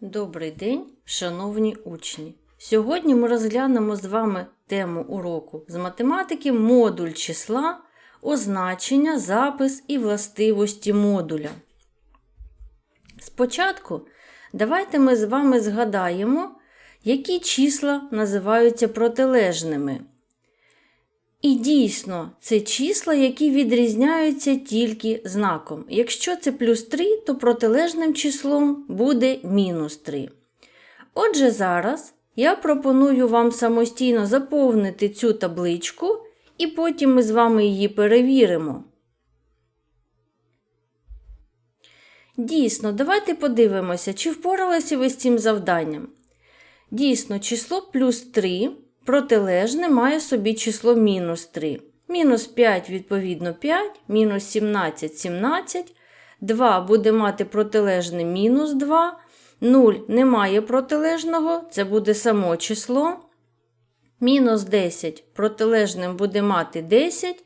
Добрий день, шановні учні! Сьогодні ми розглянемо з вами тему уроку з математики модуль числа, означення, запис і властивості модуля. Спочатку давайте ми з вами згадаємо, які числа називаються протилежними. І дійсно, це числа, які відрізняються тільки знаком. Якщо це плюс 3, то протилежним числом буде мінус 3. Отже, зараз я пропоную вам самостійно заповнити цю табличку, і потім ми з вами її перевіримо. Дійсно, давайте подивимося, чи впоралися ви з цим завданням. Дійсно, число плюс 3 протилежне має собі число мінус 3. Мінус 5, відповідно, 5, мінус 17 17. 2 буде мати протилежне мінус 2. 0 не має протилежного, це буде само число. Мінус 10 протилежним буде мати 10,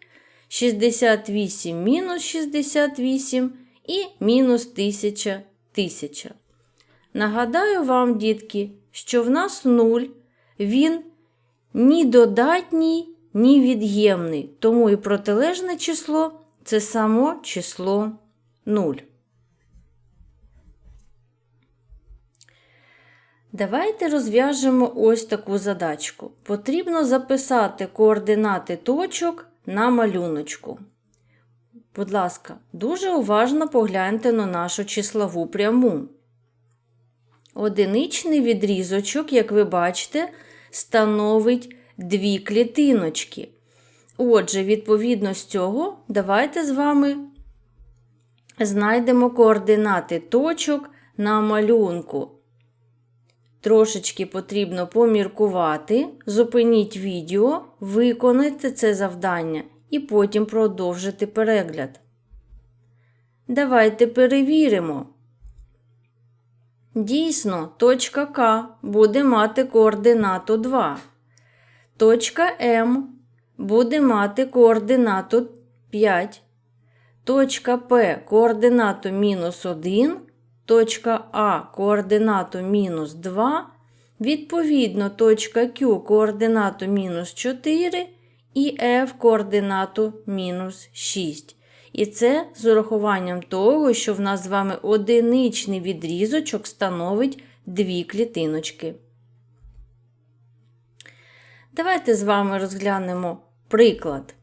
68 мінус 68 і мінус 1000 1000. Нагадаю вам, дітки, що в нас 0, він ні додатній, ні від'ємний, тому і протилежне число це само число 0. Давайте розв'яжемо ось таку задачку. Потрібно записати координати точок на малюночку. Будь ласка, дуже уважно погляньте на нашу числову пряму. Одиничний відрізочок, як ви бачите, становить дві клітиночки. Отже, відповідно з цього, давайте з вами знайдемо координати точок на малюнку. Трошечки потрібно поміркувати, зупиніть відео, виконайте це завдання і потім продовжити перегляд. Давайте перевіримо. Дійсно, точка К буде мати координату 2. Точка М буде мати координату 5. Точка П координату мінус 1. Точка А координату мінус 2. Відповідно, точка Q координату мінус 4 і F координату мінус 6. І це з урахуванням того, що в нас з вами одиничний відрізочок становить дві клітиночки. Давайте з вами розглянемо приклад.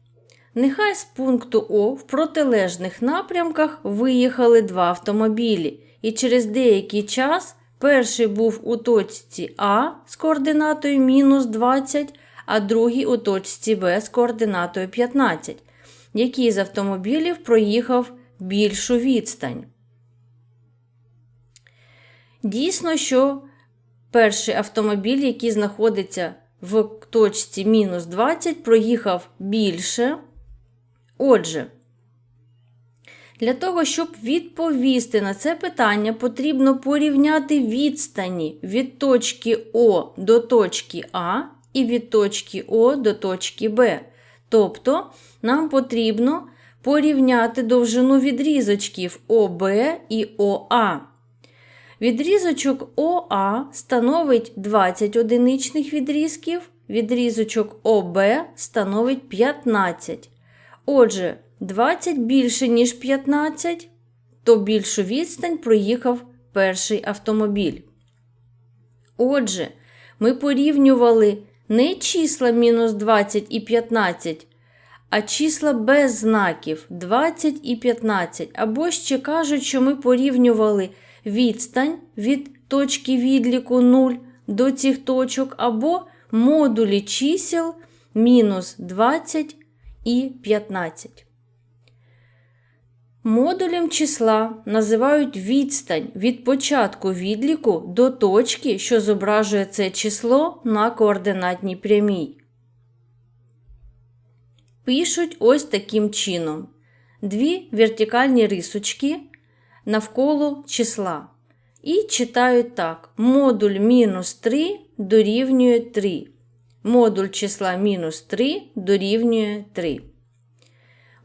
Нехай з пункту О в протилежних напрямках виїхали два автомобілі, і через деякий час перший був у точці А з координатою мінус 20, а другий у точці Б з координатою 15 який з автомобілів проїхав більшу відстань. Дійсно, що перший автомобіль, який знаходиться в точці мінус 20, проїхав більше. Отже, для того, щоб відповісти на це питання, потрібно порівняти відстані від точки О до точки А і від точки О до точки Б. Тобто нам потрібно порівняти довжину відрізочків ОБ і ОА. Відрізочок ОА становить 20 одиничних відрізків, відрізочок ОБ становить 15. Отже, 20 більше, ніж 15, то більшу відстань проїхав перший автомобіль. Отже, ми порівнювали не числа мінус 20 і 15, а числа без знаків 20 і 15. Або ще кажуть, що ми порівнювали відстань від точки відліку 0 до цих точок, або модулі чисел мінус 20 і 15. Модулем числа називають відстань від початку відліку до точки, що зображує це число на координатній прямій. Пишуть ось таким чином: дві вертикальні рисочки навколо числа. І читають так: модуль мінус 3 дорівнює 3. Модуль числа мінус 3 дорівнює 3.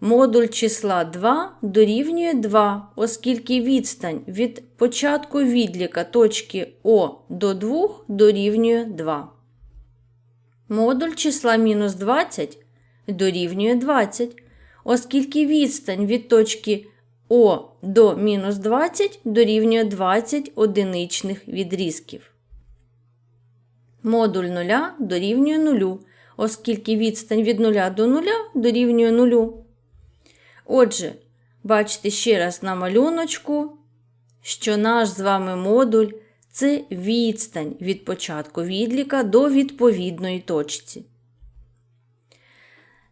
Модуль числа 2 дорівнює 2, оскільки відстань від початку відліка точки О до 2 дорівнює 2. Модуль числа мінус 20 дорівнює 20, оскільки відстань від точки О до мінус 20 дорівнює 20 одиничних відрізків. Модуль 0 дорівнює 0, оскільки відстань від 0 до 0 дорівнює 0. Отже, бачите ще раз на малюночку, що наш з вами модуль це відстань від початку відліка до відповідної точці.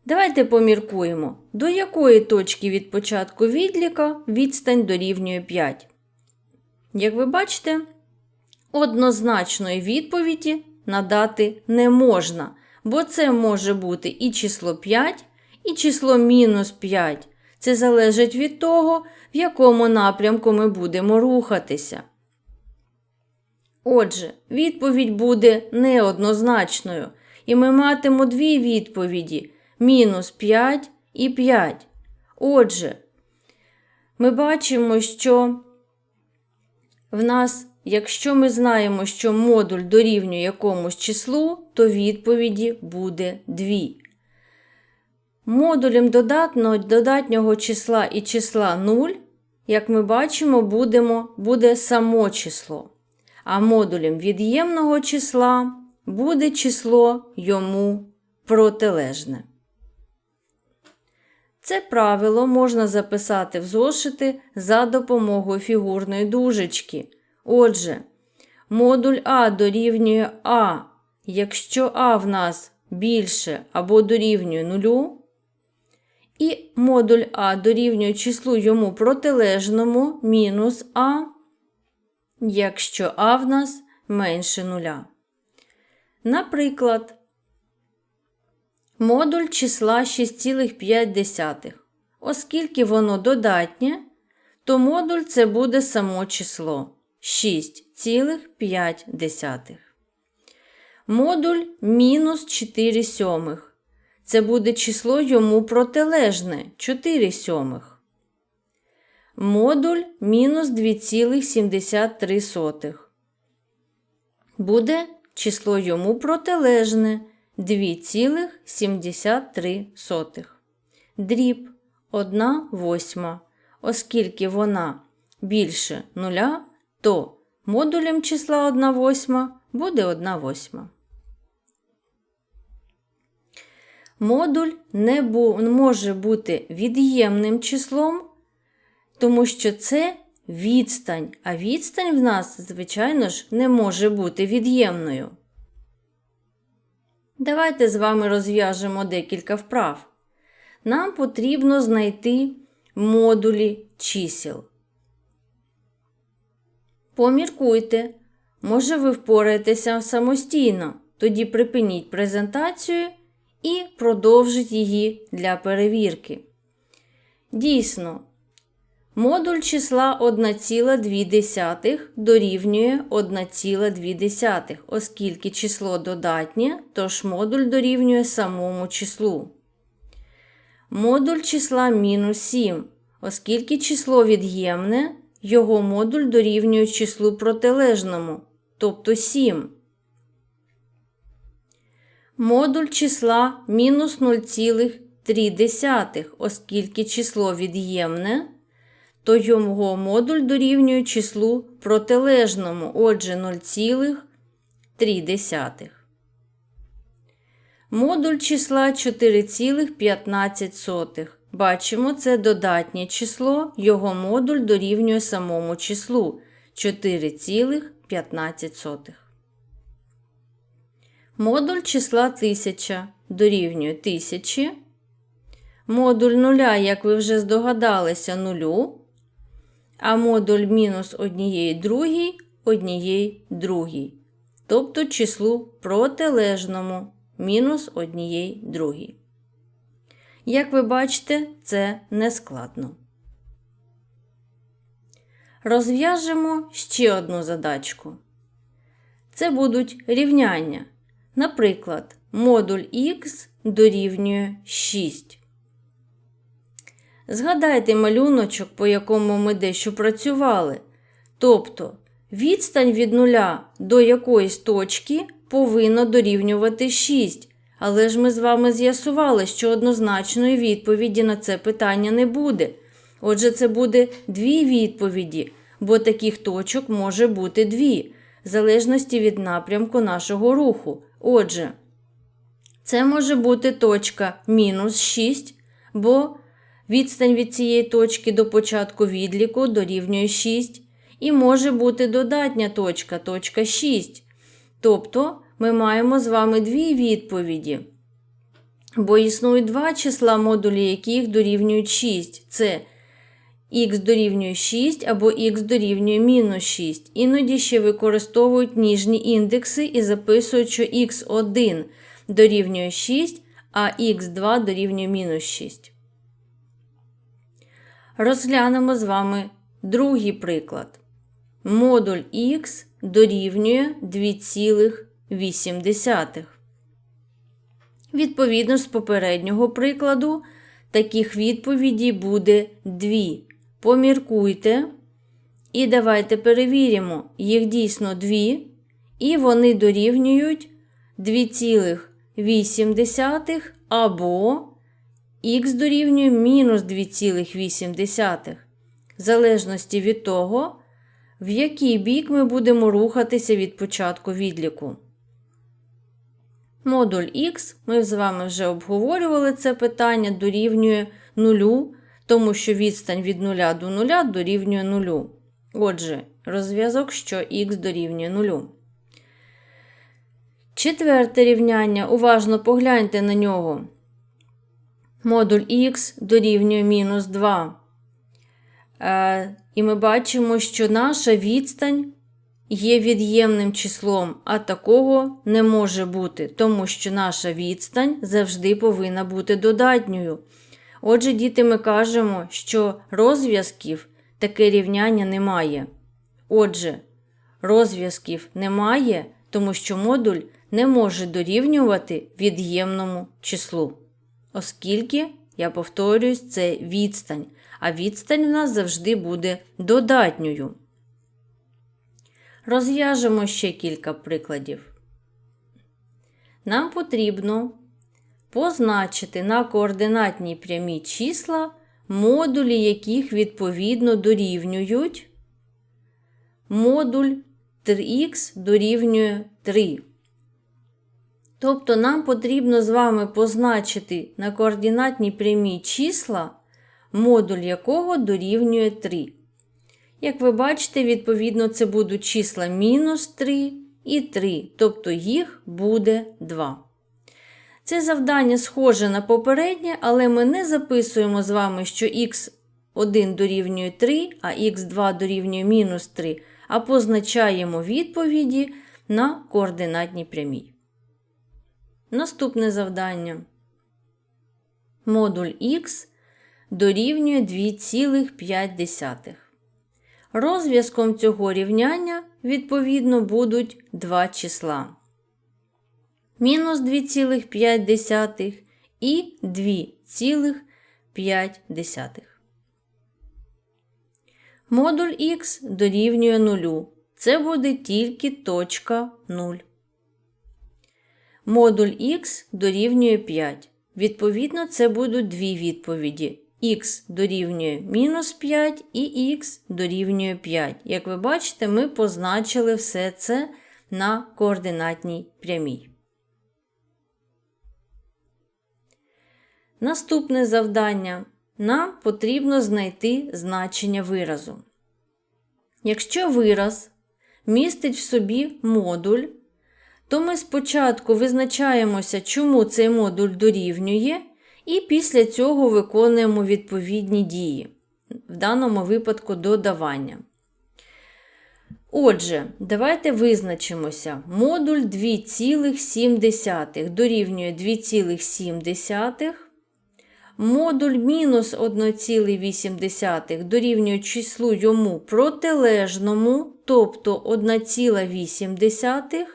Давайте поміркуємо, до якої точки від початку відліка відстань дорівнює 5. Як ви бачите, однозначної відповіді надати не можна, бо це може бути і число 5, і число мінус 5. Це залежить від того, в якому напрямку ми будемо рухатися. Отже, відповідь буде неоднозначною, і ми матимемо дві відповіді мінус 5 і 5. Отже, ми бачимо, що в нас, якщо ми знаємо, що модуль дорівнює якомусь числу, то відповіді буде 2. Модулем додатного, додатнього числа і числа 0, як ми бачимо, будемо, буде само число. А модулем від'ємного числа буде число йому протилежне. Це правило можна записати в зошити за допомогою фігурної дужечки. Отже, модуль А дорівнює А, якщо А в нас більше або дорівнює нулю, і модуль А дорівнює числу йому протилежному мінус А, якщо А в нас менше нуля. Наприклад, модуль числа 6,5. Оскільки воно додатнє, то модуль це буде само число 6,5. Модуль мінус 4 сьомих. Це буде число йому протилежне 4 сьомих. Модуль мінус 2,73. Буде число йому протилежне 2,73. Дріб 1 восьма. Оскільки вона більше нуля, то модулем числа 1 восьма буде 1 восьма. Модуль не може бути від'ємним числом, тому що це відстань, а відстань в нас, звичайно ж, не може бути від'ємною. Давайте з вами розв'яжемо декілька вправ. Нам потрібно знайти модулі чисел. Поміркуйте, може ви впораєтеся самостійно, тоді припиніть презентацію і продовжить її для перевірки. Дійсно, модуль числа 1,2 дорівнює 1,2, оскільки число додатнє, тож модуль дорівнює самому числу. Модуль числа мінус 7, оскільки число від'ємне, його модуль дорівнює числу протилежному, тобто 7 модуль числа мінус 0,3, оскільки число від'ємне, то його модуль дорівнює числу протилежному, отже 0,3. Модуль числа 4,15. Бачимо, це додатнє число, його модуль дорівнює самому числу 4,15. Модуль числа 1000 дорівнює 1000. Модуль нуля, як ви вже здогадалися, нулю. А модуль мінус однієї другій однієї другій. Тобто числу протилежному мінус однієї другій. Як ви бачите, це не складно. Розв'яжемо ще одну задачку. Це будуть рівняння. Наприклад, модуль х дорівнює 6. Згадайте малюночок, по якому ми дещо працювали. Тобто відстань від нуля до якоїсь точки повинна дорівнювати 6. Але ж ми з вами з'ясували, що однозначної відповіді на це питання не буде. Отже, це буде дві відповіді, бо таких точок може бути дві, в залежності від напрямку нашого руху. Отже, це може бути точка мінус 6, бо відстань від цієї точки до початку відліку дорівнює 6, і може бути додатня точка, точка 6. Тобто ми маємо з вами дві відповіді. Бо існують два числа, модулі яких дорівнюють 6. Це х дорівнює 6 або х дорівнює мінус 6. Іноді ще використовують ніжні індекси і записують, що х1 дорівнює 6, а х2 дорівнює мінус 6. Розглянемо з вами другий приклад. Модуль х дорівнює 2,8. Відповідно з попереднього прикладу, таких відповідей буде 2. Поміркуйте. І давайте перевіримо, їх дійсно 2, і вони дорівнюють 2,8 або х дорівнює мінус 2,8, в залежності від того, в який бік ми будемо рухатися від початку відліку. Модуль Х, ми з вами вже обговорювали це питання, дорівнює 0, тому що відстань від 0 до 0 дорівнює 0. Отже, розв'язок, що х дорівнює 0. Четверте рівняння. Уважно погляньте на нього. Модуль х дорівнює мінус 2. Е, і ми бачимо, що наша відстань є від'ємним числом, а такого не може бути, тому що наша відстань завжди повинна бути додатньою. Отже, діти, ми кажемо, що розв'язків таке рівняння немає. Отже, розв'язків немає, тому що модуль не може дорівнювати від'ємному числу. Оскільки, я повторюсь, це відстань, а відстань в нас завжди буде додатньою. Розв'яжемо ще кілька прикладів. Нам потрібно позначити на координатній прямій числа, модулі яких відповідно дорівнюють. Модуль 3х дорівнює 3. Тобто нам потрібно з вами позначити на координатній прямій числа, модуль якого дорівнює 3. Як ви бачите, відповідно, це будуть числа мінус 3 і 3, тобто їх буде 2. Це завдання схоже на попереднє, але ми не записуємо з вами, що х1 дорівнює 3, а х2 дорівнює мінус 3, а позначаємо відповіді на координатній прямій. Наступне завдання. Модуль х дорівнює 2,5. Розв'язком цього рівняння, відповідно, будуть два числа. Мінус 2,5 і 2,5. Модуль х дорівнює 0. Це буде тільки точка 0. Модуль х дорівнює 5. Відповідно, це будуть дві відповіді. х дорівнює мінус 5 і х дорівнює 5. Як ви бачите, ми позначили все це на координатній прямій. Наступне завдання. Нам потрібно знайти значення виразу. Якщо вираз містить в собі модуль, то ми спочатку визначаємося, чому цей модуль дорівнює, і після цього виконуємо відповідні дії, в даному випадку додавання. Отже, давайте визначимося. Модуль 2,7 дорівнює 2,7. Модуль мінус 1,8 дорівнює числу йому протилежному, тобто 1,8.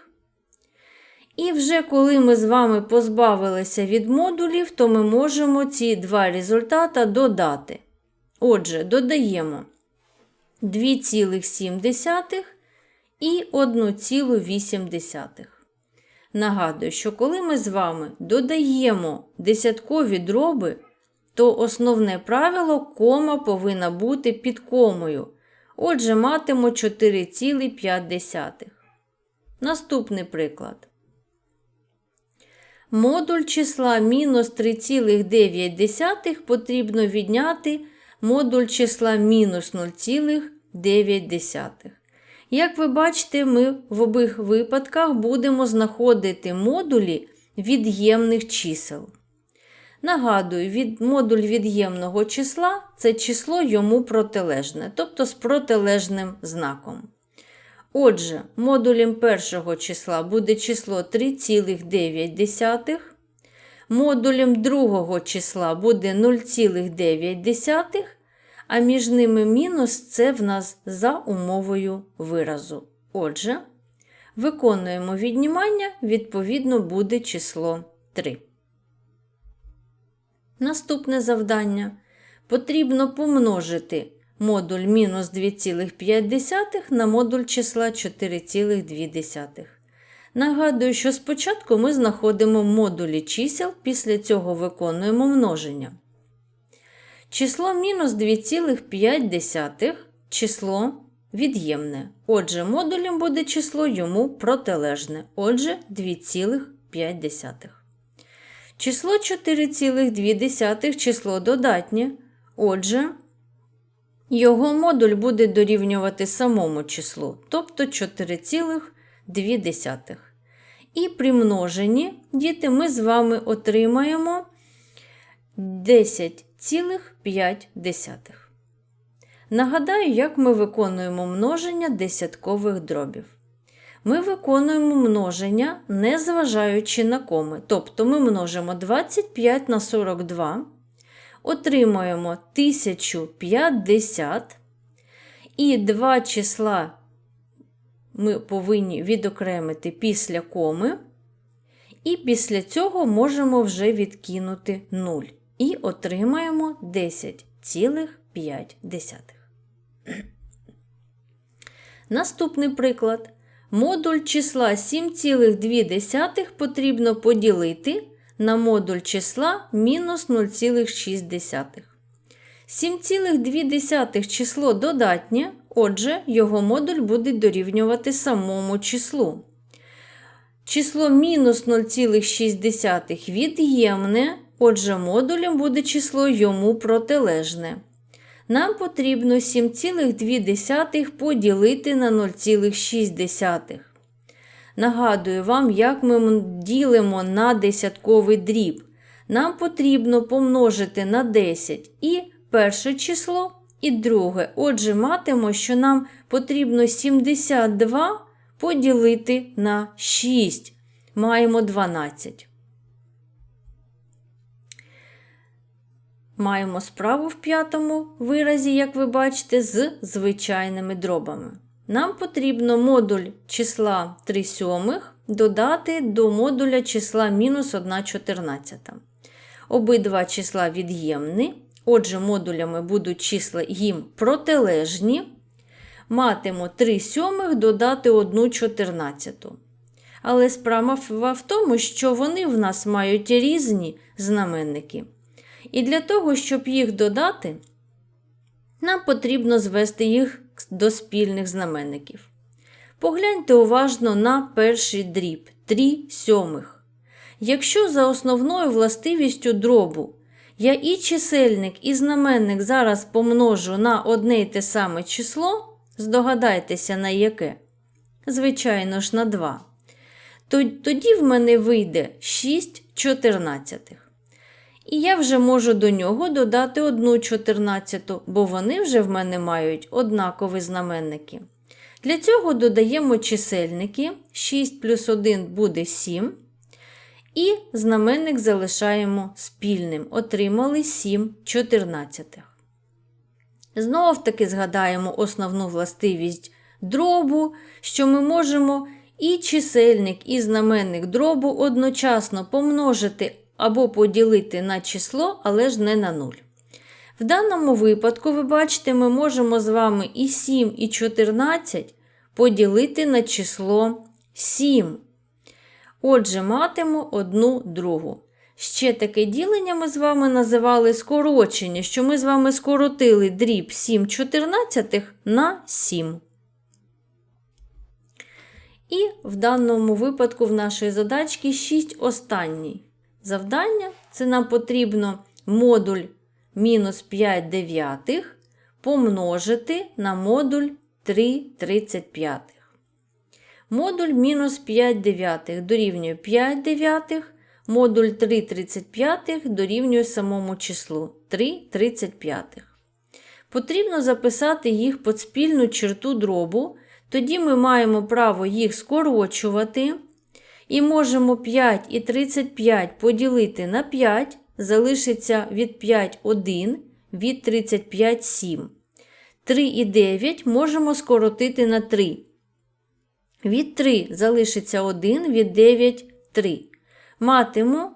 І вже коли ми з вами позбавилися від модулів, то ми можемо ці два результата додати. Отже, додаємо 2,7 і 1,8. Нагадую, що коли ми з вами додаємо десяткові дроби, то основне правило кома повинна бути під комою. Отже, матимемо 4,5. Наступний приклад. Модуль числа мінус 3,9 потрібно відняти модуль числа мінус 0,9. Як ви бачите, ми в обох випадках будемо знаходити модулі від'ємних чисел. Нагадую, від, модуль від'ємного числа це число йому протилежне, тобто з протилежним знаком. Отже, модулем першого числа буде число 3,9, модулем другого числа буде 0,9, а між ними мінус це в нас за умовою виразу. Отже, виконуємо віднімання, відповідно, буде число 3. Наступне завдання. Потрібно помножити модуль мінус 2,5 на модуль числа 4,2. Нагадую, що спочатку ми знаходимо модулі чисел, після цього виконуємо множення. Число мінус 2,5 число від'ємне. Отже, модулем буде число йому протилежне. Отже, 2,5. Число 4,2 число додатнє. Отже, його модуль буде дорівнювати самому числу, тобто 4,2. І при множенні, діти, ми з вами отримаємо 10,5. Нагадаю, як ми виконуємо множення десяткових дробів. Ми виконуємо множення, не зважаючи на коми. Тобто ми множимо 25 на 42, отримуємо 1050 і два числа ми повинні відокремити після коми. І після цього можемо вже відкинути 0. І отримаємо 10,5. Наступний приклад. Модуль числа 7,2 потрібно поділити на модуль числа мінус 0,6. 7,2 число додатнє, отже, його модуль буде дорівнювати самому числу. Число мінус 0,6 від'ємне, отже, модулем буде число йому протилежне. Нам потрібно 7,2 поділити на 0,6. Нагадую вам, як ми ділимо на десятковий дріб. Нам потрібно помножити на 10 і перше число, і друге. Отже, матимо, що нам потрібно 72 поділити на 6. Маємо 12. Маємо справу в п'ятому виразі, як ви бачите, з звичайними дробами. Нам потрібно модуль числа 3 сьомих додати до модуля числа мінус 1 14. Обидва числа від'ємні, отже, модулями будуть числа їм протилежні. Матимо 3 сьомих додати 1 14. Але справа в тому, що вони в нас мають різні знаменники. І для того, щоб їх додати, нам потрібно звести їх до спільних знаменників. Погляньте уважно на перший дріб 3 сьомих. Якщо за основною властивістю дробу я і чисельник, і знаменник зараз помножу на одне й те саме число, здогадайтеся, на яке? Звичайно ж, на 2. Тоді в мене вийде 6 чотирнадцятих. І я вже можу до нього додати одну чотирнадцяту, бо вони вже в мене мають однакові знаменники. Для цього додаємо чисельники 6 плюс 1 буде 7. І знаменник залишаємо спільним. Отримали 7 чотирнадцятих. Знову ж таки згадаємо основну властивість дробу, що ми можемо і чисельник, і знаменник дробу одночасно помножити або поділити на число, але ж не на 0. В даному випадку, ви бачите, ми можемо з вами і 7, і 14 поділити на число 7. Отже, матиму одну другу. Ще таке ділення ми з вами називали скорочення, що ми з вами скоротили дріб 7 чотирнадцятих на 7. І в даному випадку в нашої задачки 6 останній. Завдання це нам потрібно модуль мінус 5 дев'ятих помножити на модуль 3 35. Модуль мінус 5 дев'ятих дорівнює 5 дев'ятих, модуль 3 35 дорівнює самому числу 3 35. Потрібно записати їх під спільну черту дробу, тоді ми маємо право їх скорочувати. І можемо 5 і 35 поділити на 5, залишиться від 5 1, від 35 7. 3 і 9 можемо скоротити на 3. Від 3 залишиться 1, від 9 3. Матиму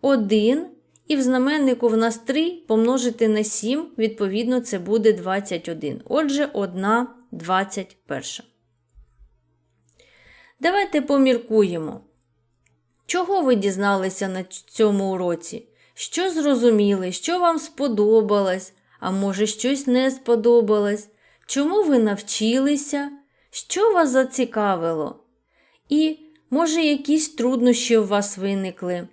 1, і в знаменнику в нас 3 помножити на 7, відповідно, це буде 21. Отже, 1 21. Давайте поміркуємо. Чого ви дізналися на цьому уроці? Що зрозуміли, що вам сподобалось, а може щось не сподобалось? Чому ви навчилися? Що вас зацікавило? І, може, якісь труднощі у вас виникли.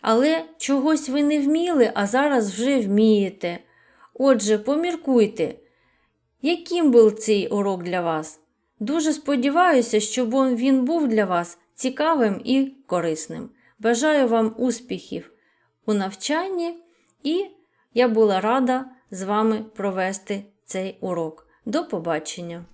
Але чогось ви не вміли, а зараз вже вмієте. Отже, поміркуйте, яким був цей урок для вас? Дуже сподіваюся, щоб він був для вас цікавим і корисним. Бажаю вам успіхів у навчанні, і я була рада з вами провести цей урок. До побачення!